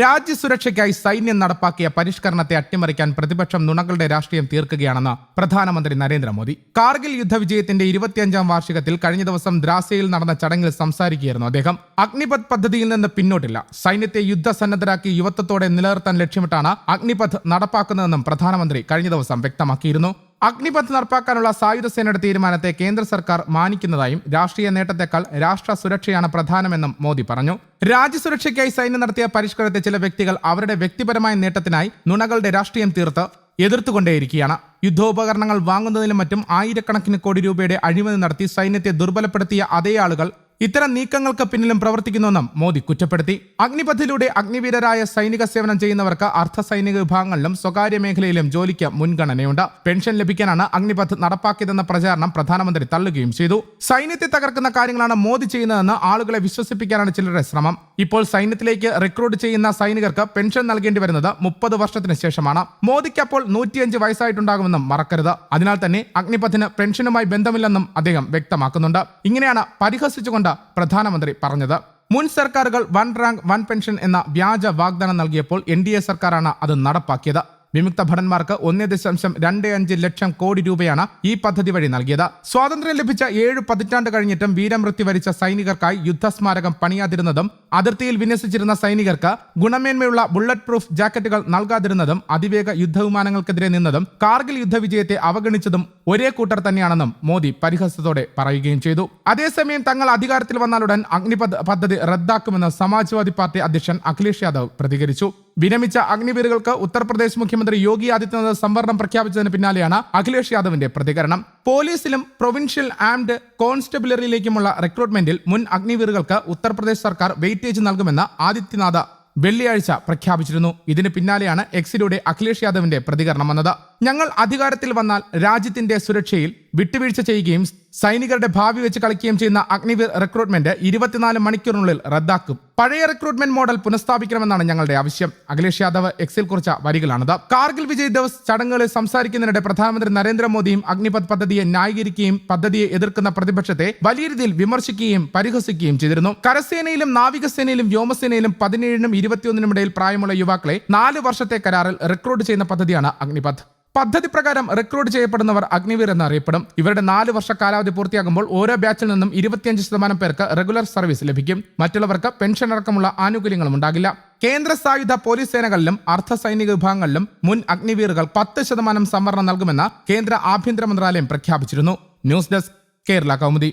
രാജ്യസുരക്ഷയ്ക്കായി സൈന്യം നടപ്പാക്കിയ പരിഷ്കരണത്തെ അട്ടിമറിക്കാൻ പ്രതിപക്ഷം നുണകളുടെ രാഷ്ട്രീയം തീർക്കുകയാണെന്ന് പ്രധാനമന്ത്രി നരേന്ദ്രമോദി. കാർഗിൽ യുദ്ധവിജയത്തിന്റെ ഇരുപത്തിയഞ്ചാം വാർഷികത്തിൽ കഴിഞ്ഞ ദിവസം ദ്രാസയിൽ നടന്ന ചടങ്ങിൽ സംസാരിക്കുകയായിരുന്നു അദ്ദേഹം. അഗ്നിപഥ് പദ്ധതിയിൽ നിന്ന് പിന്നോട്ടില്ല. സൈന്യത്തെ യുദ്ധസന്നദ്ധരാക്കി യുവത്വത്തോടെ നിലനിർത്താൻ ലക്ഷ്യമിട്ടാണ് അഗ്നിപഥ് നടപ്പാക്കുന്നതെന്നും പ്രധാനമന്ത്രി കഴിഞ്ഞ ദിവസം വ്യക്തമാക്കിയിരുന്നു. അഗ്നിപഥ് നടപ്പാക്കാനുള്ള സായുധ സേനയുടെ തീരുമാനത്തെ കേന്ദ്ര സർക്കാർ മാനിക്കുന്നതായും രാഷ്ട്രീയ നേട്ടത്തെക്കാൾ രാഷ്ട്ര സുരക്ഷയാണ് പ്രധാനമെന്നും മോദി പറഞ്ഞു. രാജ്യസുരക്ഷയ്ക്കായി സൈന്യം നടത്തിയ പരിഷ്കരണത്തെ ചില വ്യക്തികൾ അവരുടെ വ്യക്തിപരമായ നേട്ടത്തിനായി നുണകളുടെ രാഷ്ട്രീയം തീർത്ത് എതിർത്തുകൊണ്ടേയിരിക്കുകയാണ്. യുദ്ധോപകരണങ്ങൾ വാങ്ങുന്നതിലും മറ്റും ആയിരക്കണക്കിന് കോടി രൂപയുടെ അഴിമതി നടത്തി സൈന്യത്തെ ദുർബലപ്പെടുത്തിയ അതേ ആളുകൾ ഇത്തരം നീക്കങ്ങൾക്ക് പിന്നിലും പ്രവർത്തിക്കുന്നുവെന്നും മോദി കുറ്റപ്പെടുത്തി. അഗ്നിപഥിലൂടെ അഗ്നിവീരരായ സൈനിക സേവനം ചെയ്യുന്നവർക്ക് അർദ്ധ സൈനിക വിഭാഗങ്ങളിലും സ്വകാര്യ മേഖലയിലും ജോലിക്ക് മുൻഗണനയുണ്ട്. പെൻഷൻ ലഭിക്കാനാണ് അഗ്നിപഥ് നടപ്പാക്കിയതെന്ന പ്രചാരണം പ്രധാനമന്ത്രി തള്ളുകയും ചെയ്തു. സൈന്യത്തെ തകർക്കുന്ന കാര്യങ്ങളാണ് മോദി ചെയ്യുന്നതെന്ന് ആളുകളെ വിശ്വസിപ്പിക്കാനാണ് ചിലരുടെ ശ്രമം. ഇപ്പോൾ സൈന്യത്തിലേക്ക് റിക്രൂട്ട് ചെയ്യുന്ന സൈനികർക്ക് പെൻഷൻ നൽകേണ്ടി വരുന്നത് മുപ്പത് വർഷത്തിന് ശേഷമാണ്. മോദിക്ക് അപ്പോൾ നൂറ്റിയഞ്ച് വയസ്സായിട്ടുണ്ടാകുമെന്നും മറക്കരുത്. അതിനാൽ തന്നെ അഗ്നിപഥിന് പെൻഷനുമായി ബന്ധമില്ലെന്നും അദ്ദേഹം വ്യക്തമാക്കുന്നുണ്ട്. ഇങ്ങനെയാണ് പരിഹസിച്ചുകൊണ്ട് പ്രധാനമന്ത്രി പറഞ്ഞത്. മുൻ സർക്കാരുകൾ വൺ റാങ്ക് വൺ പെൻഷൻ എന്ന വ്യാജ വാഗ്ദാനം നൽകിയപ്പോൾ എൻ സർക്കാരാണ് അത് നടപ്പാക്കിയത്. വിമുക്ത ഭടന്മാർക്ക് ഒന്നേ ദശാംശം രണ്ട് അഞ്ച് ലക്ഷം കോടി രൂപയാണ് ഈ പദ്ധതി വഴി നൽകിയത്. സ്വാതന്ത്ര്യം ലഭിച്ച ഏഴ് പതിറ്റാണ്ട് കഴിഞ്ഞിട്ടും വീരമൃത്യു വരിച്ച സൈനികർക്കായി യുദ്ധസ്മാരകം പണിയാതിരുന്നതും അതിർത്തിയിൽ വിന്യസിച്ചിരുന്ന സൈനികർക്ക് ഗുണമേന്മയുള്ള ബുള്ളറ്റ് പ്രൂഫ് ജാക്കറ്റുകൾ നൽകാതിരുന്നതും അതിവേഗ യുദ്ധവിമാനങ്ങൾക്കെതിരെ നിന്നതും കാർഗിൽ യുദ്ധവിജയത്തെ അവഗണിച്ചതും ഒരേ കൂട്ടർ തന്നെയാണെന്നും മോദി പരിഹസത്തോടെ പറയുകയും ചെയ്തു. അതേസമയം തങ്ങൾ അധികാരത്തിൽ വന്നാലുടൻ അഗ്നിപഥ് പദ്ധതി റദ്ദാക്കുമെന്ന് സമാജ്വാദി പാർട്ടി അധ്യക്ഷൻ അഖിലേഷ് യാദവ് പ്രതികരിച്ചു. വിരമിച്ച അഗ്നിവീറുകൾക്ക് ഉത്തർപ്രദേശ് മുഖ്യമന്ത്രി യോഗി ആദിത്യനാഥ് സംവരണം പ്രഖ്യാപിച്ചതിന് പിന്നാലെയാണ് അഖിലേഷ് യാദവിന്റെ പ്രതികരണം. പോലീസിലും പ്രൊവിൻഷ്യൽ ആംഡ് കോൺസ്റ്റബിലറിയിലേക്കുമുള്ള റിക്രൂട്ട്മെന്റിൽ മുൻ അഗ്നിവീറുകൾക്ക് ഉത്തർപ്രദേശ് സർക്കാർ വെയിറ്റേജ് നൽകുമെന്ന് ആദിത്യനാഥ് വെള്ളിയാഴ്ച പ്രഖ്യാപിച്ചിരുന്നു. ഇതിന് പിന്നാലെയാണ് എക്സിലൂടെ അഖിലേഷ് യാദവിന്റെ പ്രതികരണം വന്നത്. ഞങ്ങൾ അധികാരത്തിൽ വന്നാൽ രാജ്യത്തിന്റെ സുരക്ഷയിൽ വിട്ടുവീഴ്ച ചെയ്യുകയും സൈനികരുടെ ഭാവി വെച്ച് കളിക്കുകയും ചെയ്യുന്ന അഗ്നിവീർ റിക്രൂട്ട്മെന്റ് ഇരുപത്തിനാല് മണിക്കൂറിനുള്ളിൽ റദ്ദാക്കും. പഴയ റിക്രൂട്ട്മെന്റ് മോഡൽ പുനഃസ്ഥാപിക്കണമെന്നാണ് ഞങ്ങളുടെ ആവശ്യം. അഖിലേഷ് യാദവ് എക്സിൽ കുറിച്ച വരികളാണിത്. കാർഗിൽ വിജയ് ദിവസ് ചടങ്ങുകളിൽ സംസാരിക്കുന്നതിനിടെ പ്രധാനമന്ത്രി നരേന്ദ്രമോദിയും അഗ്നിപത് പദ്ധതിയെ ന്യായീകരിക്കുകയും പദ്ധതിയെ എതിർക്കുന്ന പ്രതിപക്ഷത്തെ വലിയ രീതിയിൽ വിമർശിക്കുകയും പരിഹസിക്കുകയും ചെയ്തിരുന്നു. കരസേനയിലും നാവികസേനയിലും വ്യോമസേനയിലും പതിനേഴിനും ഇരുപത്തിയൊന്നിനും ഇടയിൽ പ്രായമുള്ള യുവാക്കളെ നാല് വർഷത്തെ കരാറിൽ റിക്രൂട്ട് ചെയ്യുന്ന പദ്ധതിയാണ് അഗ്നിപഥ്. പദ്ധതി പ്രകാരം റിക്രൂട്ട് ചെയ്യപ്പെടുന്നവർ അഗ്നിവീർ എന്നറിയപ്പെടും. ഇവരുടെ നാല് വർഷ കാലാവധി പൂർത്തിയാകുമ്പോൾ ഓരോ ബാച്ചിൽ നിന്നും ഇരുപത്തിയഞ്ച് ശതമാനം പേർക്ക് റെഗുലർ സർവീസ് ലഭിക്കും. മറ്റുള്ളവർക്ക് പെൻഷൻ അടക്കമുള്ള ആനുകൂല്യങ്ങളും ഉണ്ടാകില്ല. കേന്ദ്ര സായുധ പോലീസ് സേനകളിലും അർദ്ധ സൈനിക വിഭാഗങ്ങളിലും മുൻ അഗ്നിവീറുകൾ പത്ത് ശതമാനം സംവരണം നൽകുമെന്ന് കേന്ദ്ര ആഭ്യന്തര മന്ത്രാലയം പ്രഖ്യാപിച്ചിരുന്നു. News desk Kerala Kaumudi.